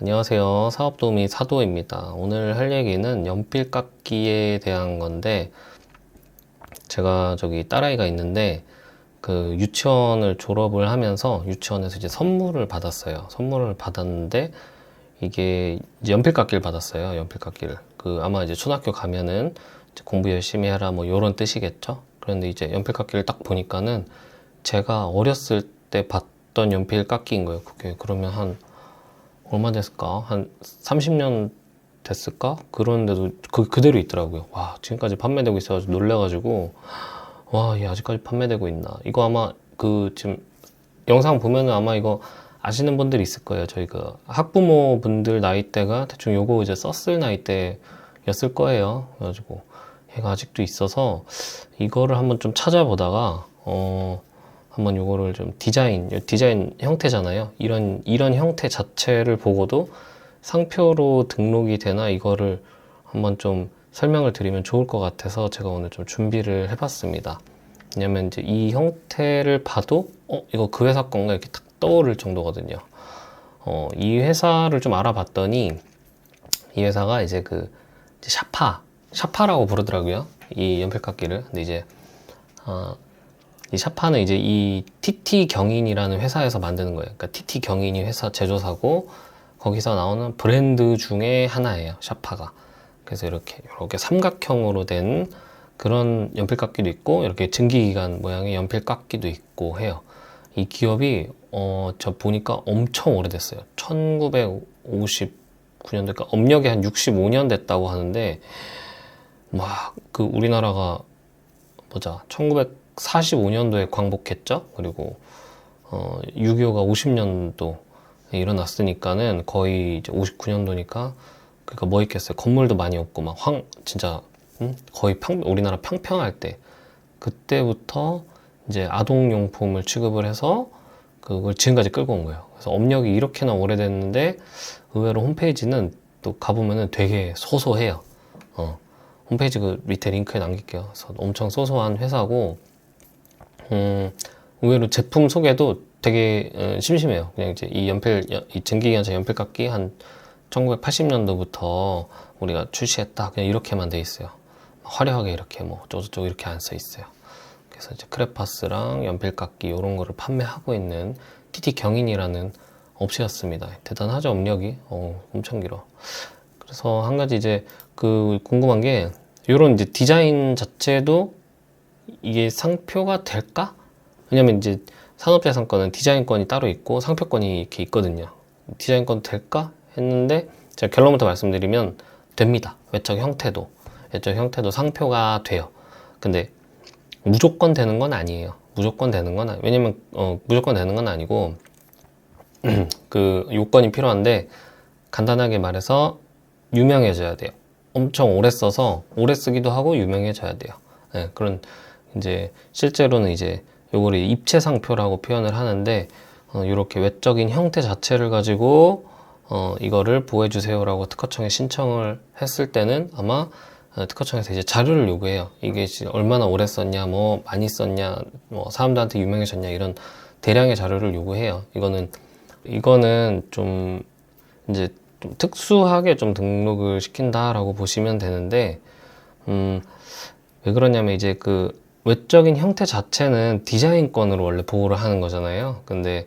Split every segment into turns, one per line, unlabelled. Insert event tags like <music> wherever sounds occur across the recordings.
안녕하세요. 사업도우미 사도입니다. 오늘 할 얘기는 연필 깎기에 대한 건데, 제가 저기 딸아이가 있는데, 그 유치원을 졸업을 하면서 유치원에서 이제 선물을 받았어요. 선물을 받았는데, 이게 연필 깎기를 받았어요. 연필 깎기를. 그 아마 이제 초등학교 가면은 이제 공부 열심히 해라 뭐 요런 뜻이겠죠. 그런데 이제 연필 깎기를 딱 보니까는 제가 어렸을 때 봤던 연필 깎기인 거예요. 그게 그러면 한 얼마 됐을까? 한 30년 됐을까? 그런데도 그 그대로 있더라고요. 와, 지금까지 판매되고 있어가지고 놀래가지고 와, 얘 아직까지 판매되고 있나? 이거 아마 그 지금 영상 보면은 아마 이거 아시는 분들이 있을 거예요. 저희 그 학부모 분들 나이대가 대충 요거 이제 썼을 나이대였을 거예요. 그래가지고 얘가 아직도 있어서 이거를 한번 좀 찾아보다가 어 한번 요거를 좀 디자인 요 디자인 형태잖아요. 이런 이런 형태 자체를 보고도 상표로 등록이 되나 이거를 한번 좀 설명을 드리면 좋을 것 같아서 제가 오늘 좀 준비를 해봤습니다. 왜냐면 이제 이 형태를 봐도 어 이거 그 회사 건가 이렇게 탁 떠오를 정도거든요. 어, 이 회사를 좀 알아봤더니 이 회사가 이제 그 이제 샤파 샤파라고 부르더라고요. 이 연필깎이를. 근데 이제 어, 이 샤파는 이제 이 TT 경인이라는 회사에서 만드는 거예요. 그러니까 TT 경인이 회사 제조사고 거기서 나오는 브랜드 중에 하나예요. 샤파가. 그래서 이렇게 이렇게 삼각형으로 된 그런 연필깎이도 있고 이렇게 증기기관 모양의 연필깎이도 있고 해요. 이 기업이 어, 저 보니까 엄청 오래됐어요. 1959년도니까 업력이 한 65년 됐다고 하는데 막 그 우리나라가 보자 1945년도에 광복했죠. 그리고 어, 6.25가 50년도 에 일어났으니까는 거의 이제 59년도니까 그러니까 뭐 있겠어요. 건물도 많이 없고 막 황 진짜 음? 거의 평 우리나라 평평할 때 그때부터 이제 아동용품을 취급을 해서 그걸 지금까지 끌고 온 거예요. 그래서 업력이 이렇게나 오래됐는데 의외로 홈페이지는 또 가보면은 되게 소소해요. 어. 홈페이지 그 밑에 링크에 남길게요. 그래서 엄청 소소한 회사고, 음, 의외로 제품 소개도 되게 어, 심심해요. 그냥 이제 이 연필, 이 전기기관차 연필깎이 한 1980년도부터 우리가 출시했다. 그냥 이렇게만 돼 있어요. 화려하게 이렇게 뭐 어쩌고저쩌고 이렇게 안 써 있어요. 그래서 이제 크레파스랑 연필깎이 이런 거를 판매하고 있는 TT 경인이라는 업체였습니다. 대단하죠 업력이 어, 엄청 길어. 그래서 한 가지 이제 그 궁금한 게 이런 이제 디자인 자체도 이게 상표가 될까? 왜냐면 이제 산업재산권은 디자인권이 따로 있고 상표권이 이렇게 있거든요. 디자인권 될까? 했는데 제가 결론부터 말씀드리면 됩니다. 외적 형태도 외적 형태도 상표가 돼요. 근데 무조건 되는 건 아니에요. 무조건 되는 건 왜냐면 어, 무조건 되는 건 아니고 <clears throat> 그 요건이 필요한데 간단하게 말해서 유명해져야 돼요. 엄청 오래 써서 오래 쓰기도 하고 유명해져야 돼요. 네, 그런 이제 실제로는 이제 요거를 입체 상표라고 표현을 하는데 어, 이렇게 외적인 형태 자체를 가지고 어, 이거를 보호해 주세요라고 특허청에 신청을 했을 때는 아마 어, 특허청에서 이제 자료를 요구해요. 이게 얼마나 오래 썼냐, 뭐 많이 썼냐, 뭐 사람들한테 유명해졌냐 이런 대량의 자료를 요구해요. 이거는 이거는 좀 이제 좀 특수하게 좀 등록을 시킨다라고 보시면 되는데 음, 왜 그러냐면 이제 그 외적인 형태 자체는 디자인권으로 원래 보호를 하는 거잖아요. 근데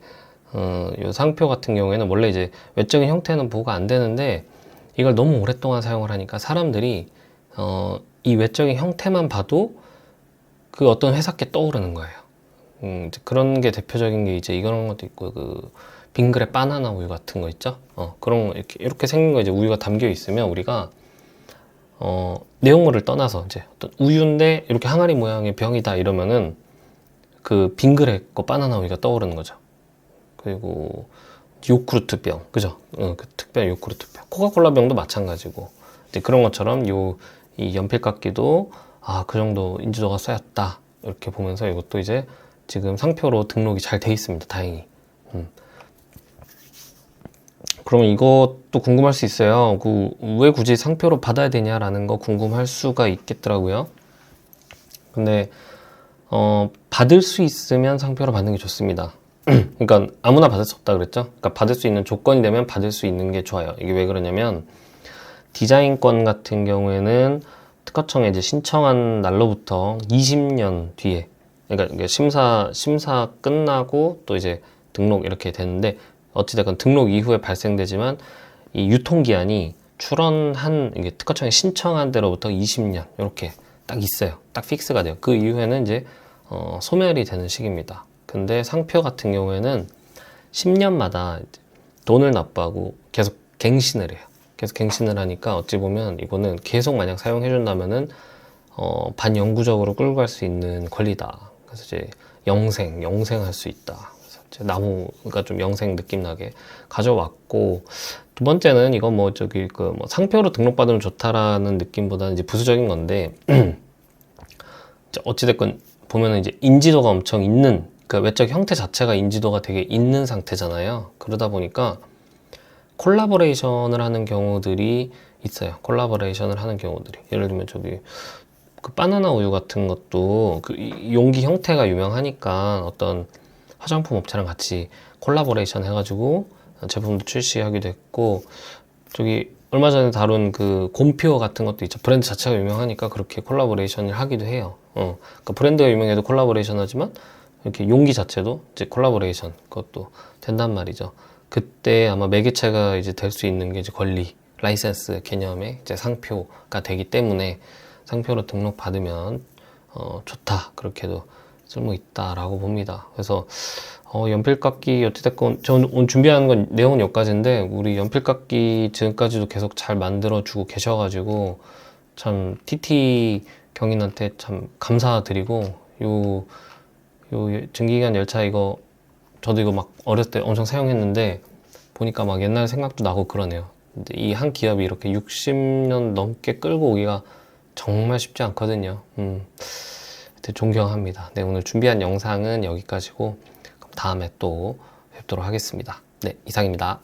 어, 요 상표 같은 경우에는 원래 이제 외적인 형태는 보호가 안 되는데 이걸 너무 오랫동안 사용을 하니까 사람들이 어, 이 외적인 형태만 봐도 그 어떤 회사께 떠오르는 거예요. 음, 그런 게 대표적인 게 이제 이런 것도 있고 그 빙그레 바나나 우유 같은 거 있죠? 어, 그런 거 이렇게 이렇게 생긴 거 이제 우유가 담겨 있으면 우리가 어, 내용물을 떠나서 이제 어떤 우유인데 이렇게 항아리 모양의 병이다 이러면은 그 빙그레 거 바나나 우유가 떠오르는 거죠. 그리고 요크루트 병, 그죠? 어, 그 특별 요크루트 병. 코카콜라 병도 마찬가지고. 이제 그런 것처럼 요 이 연필깎이도 아 그 정도 인지도가 쌓였다 이렇게 보면서 이것도 이제 지금 상표로 등록이 잘 돼 있습니다 다행히 음. 그럼 이것도 궁금할 수 있어요 그 왜 굳이 상표로 받아야 되냐라는 거 궁금할 수가 있겠더라고요 근데 어 받을 수 있으면 상표로 받는 게 좋습니다 <clears throat> 그러니까 아무나 받을 수 없다 그랬죠. 그러니까 받을 수 있는 조건이 되면 받을 수 있는 게 좋아요. 이게 왜 그러냐면 디자인권 같은 경우에는 특허청에 이제 신청한 날로부터 20년 뒤에 그러니까 심사 심사 끝나고 또 이제 등록 이렇게 되는데 어찌됐건 등록 이후에 발생되지만 이 유통기한이 출원한 특허청에 신청한 대로부터 20년 이렇게 딱 있어요. 딱 픽스가 돼요. 그 이후에는 이제 어, 소멸이 되는 시기입니다. 근데 상표 같은 경우에는 10년마다 돈을 납부하고 계속 갱신을 해요. 계속 갱신을 하니까 어찌 보면 이거는 계속 만약 사용해 준다면은 어, 반영구적으로 끌고 갈 수 있는 권리다. 그래서 이제 영생, 영생할 수 있다. 나무가 좀 영생 느낌 나게 가져왔고 두 번째는 이건 뭐 저기 그 뭐 상표로 등록받으면 좋다라는 느낌보다는 이제 부수적인 건데 <clears throat> 어찌됐건 보면은 이제 인지도가 엄청 있는 그러니까 외적 형태 자체가 인지도가 되게 있는 상태잖아요. 그러다 보니까 콜라보레이션을 하는 경우들이 있어요. 콜라보레이션을 하는 경우들이 예를 들면 저기 그 바나나 우유 같은 것도 그 이- 용기 형태가 유명하니까 어떤 화장품 업체랑 같이 콜라보레이션 해가지고 제품도 출시하기도 했고 저기 얼마 전에 다룬 그 곰표 같은 것도 있죠. 브랜드 자체가 유명하니까 그렇게 콜라보레이션을 하기도 해요. 어, 그러니까 브랜드가 유명해도 콜라보레이션 하지만 이렇게 용기 자체도 이제 콜라보레이션 그것도 된단 말이죠. 그때 아마 매개체가 이제 될 수 있는 게 이제 권리, 라이센스 개념의 이제 상표가 되기 때문에 상표로 등록 받으면 어, 좋다 그렇게도 쓸모 있다라고 봅니다. 그래서 어, 연필깎이 어찌됐건 저는 오늘 준비한 건 내용은 여기까지인데 우리 연필깎이 지금까지도 계속 잘 만들어주고 계셔가지고 참 TT 경인한테 참 감사드리고 요, 요 증기기관 열차 이거 저도 이거 막 어렸을 때 엄청 사용했는데 보니까 막 옛날 생각도 나고 그러네요. 이 한 기업이 이렇게 60년 넘게 끌고 오기가 정말 쉽지 않거든요. 음, 존경합니다. 네, 오늘 준비한 영상은 여기까지고 다음에 또 뵙도록 하겠습니다. 네, 이상입니다.